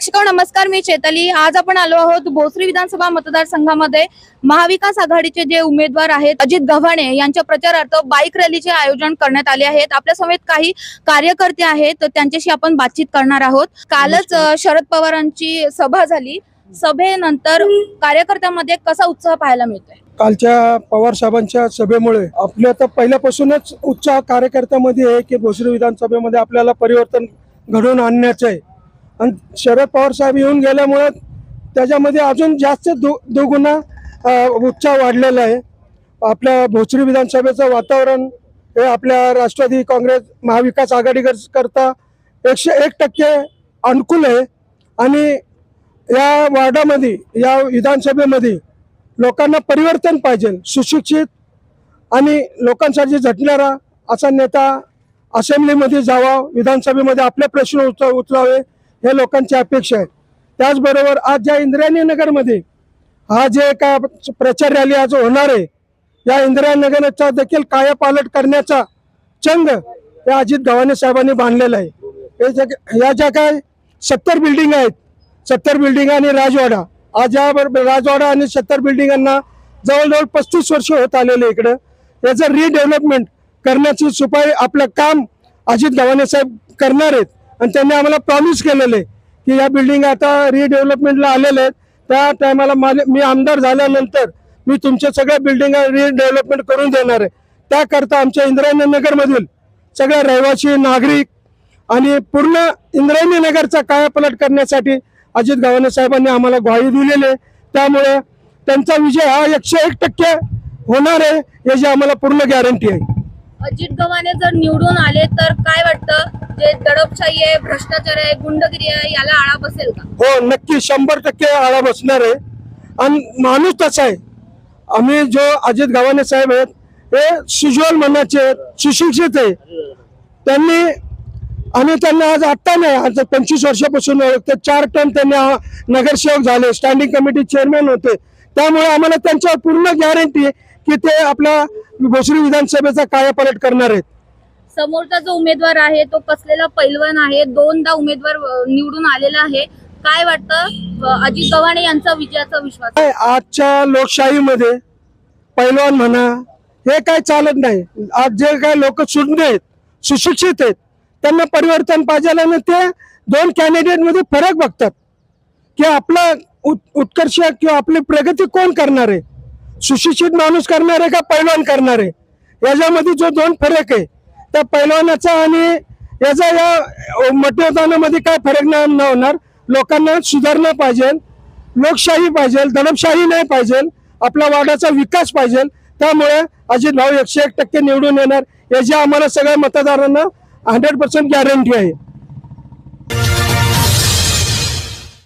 प्रेक्षको नमस्कार मी चेतली. आज आपण आलो आहोत भोसरी विधानसभा मतदारसंघामध्ये. महाविकास आघाडीचे जे उमेदवार आहेत अजित गव्हाणे यांच्या प्रचारार्थ बाईक रॅलीचे आयोजन करण्यात आले आहेत. आपल्या समेत काही कार्यकर्ते आहेत तर त्यांच्याशी आपण बातचीत करणार आहोत. कालच शरद पवारांची सभा झाली. सभेनंतर कार्यकर्त्यांमध्ये कसा उत्साह पाहायला मिळतोय? कालच्या पवार साहेबांच्या सभेमुळे आपल्या तर पहिल्यापासूनच उत्साह कार्यकर्त्यामध्ये आहे की भोसरी विधानसभेमध्ये आपल्याला परिवर्तन घडवून आणण्याचं आहे. आणि शरद पवार साहेब येऊन गेल्यामुळे त्याच्यामध्ये अजून जास्त दु दुगुणा उत्साह वाढलेला आहे. आपल्या भोसरी विधानसभेचं वातावरण हे आपल्या राष्ट्रवादी काँग्रेस महाविकास आघाडी करता एकशे एक टक्के अनुकूल आहे. आणि या वार्डामध्ये या विधानसभेमध्ये लोकांना परिवर्तन पाहिजे सुशिक्षित आणि लोकांसाठी झटणारा असा नेता असेंब्लीमध्ये जावा विधानसभेमध्ये आपले प्रश्न उच उचलावे हे लोकांची अपेक्षा आहे. त्याचबरोबर आज ज्या इंद्रायणी नगरमध्ये हा जे का प्रचार रॅली आज होणार आहे या इंद्रायणी देखील कायापालट करण्याचा चंग या अजित गव्हाणे साहेबांनी बांधलेला आहे. हे या ज्या काय सत्तर बिल्डिंग आहेत सत्तर बिल्डिंग आणि राजवाडा आज या राजवाडा आणि सत्तर बिल्डिंगांना जवळजवळ पस्तीस वर्ष होत आलेले इकडं. याचं रिडेव्हलपमेंट करण्याची सुपारी आपलं काम अजित गव्हाणे साहेब करणार आहेत. आणि त्यांनी आम्हाला प्रॉमिस केलेलं आहे की या बिल्डिंग आता रिडेव्हलपमेंटला आलेल्या आहेत. त्या टायमाला माझे मी आमदार झाल्यानंतर मी तुमच्या सगळ्या बिल्डिंग रिडेव्हलपमेंट करून देणार आहे. त्याकरता आमच्या इंद्रायणी नगरमधील सगळ्या रहिवासी नागरिक आणि पूर्ण इंद्रायणी नगरचा कायापलट करण्यासाठी अजित गव्हाणे साहेबांनी आम्हाला ग्वाही दिलेली आहे. त्यामुळे त्यांचा विजय हा एकशे एक टक्के होणार आहे याची आम्हाला पूर्ण गॅरंटी आहे. अजित गव्हाणे जर निवडून आले तर काय वाटतं? जे दडपशाही आहे भ्रष्टाचार आहे गुंडगिरी आहे याला आळा बसेल का? हो नक्की शंभर टक्के आळा बसणार आहे. आणि माणूस तसा आहे. आम्ही जो अजित गव्हाणे साहेब आहेत हे सुज्वल मनाचे आहेत सुशिक्षित आहे. त्यांनी आम्ही त्यांना आज आत्ता नाही आज पंचवीस वर्षापासून ओळखतो चार टर्म त्यांनी नगरसेवक झाले स्टँडिंग कमिटी चेअरमॅन होते. त्यामुळे आम्हाला त्यांच्यावर पूर्ण गॅरंटी की ते आपल्या भोसरी विधानसभेचा कायापालट करणार आहेत. समोरचा जो उमेदवार आहे तो कसलेला पैलवान आहे दोनदा उमेदवार निवडून आलेला आहे. काय वाटतं? अजित गव्हाणे यांचा विजयाचा विश्वास. काय आजच्या लोकशाहीमध्ये पैलवान म्हणा हे काय चालत नाही. आज जे काय लोक सुज्ञ आहेत सुशिक्षित आहेत त्यांना परिवर्तन पाहिजे आणि ते दोन कॅन्डिडेटमध्ये फरक बघतात. की आपला उत- उत्कर्ष किंवा आपली प्रगती कोण करणार? आहे सुशिक्षित माणूस करणार आहे का पैलवान करणार? आहे याच्यामध्ये जो दोन फरक आहे त्या पैलवानाचा आणि याचा या मतदानामध्ये काय फरक न होणार लोकांना सुधारणा पाहिजे लोकशाही पाहिजे दडपशाही नाही पाहिजे आपल्या वाडाचा विकास पाहिजे त्यामुळे अजित भाऊ एकशे एक टक्के निवडून येणार याची आम्हाला सगळ्या मतदारांना हंड्रेड पर्सेंट गॅरंटी आहे.